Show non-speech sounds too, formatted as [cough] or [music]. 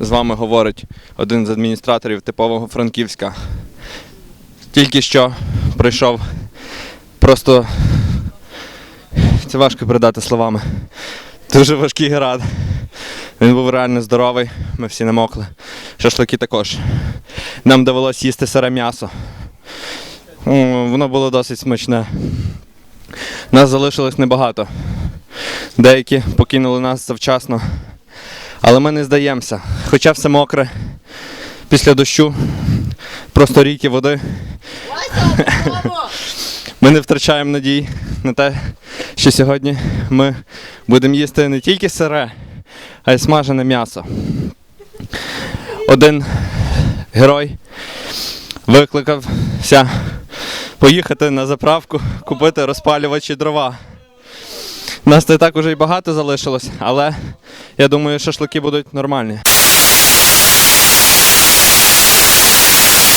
З вами говорить один з адміністраторів типового Франківська. Тільки що прийшов просто. Це важко передати словами. Дуже важкий град. Він був реально здоровий, ми всі намокли. Шашлики також. Нам довелось їсти сире м'ясо. Воно було досить смачне. Нас залишилось небагато. Деякі покинули нас завчасно. Але ми не здаємося. Хоча все мокре після дощу, просто ріки води. [laughs] Ми не втрачаємо надій на те, що сьогодні ми будемо їсти не тільки сире, а й смажене м'ясо. Один герой викликався поїхати на заправку, купити розпалювачі дрова. Нас не так уже й багато залишилось, але я думаю, шашлики будуть нормальні.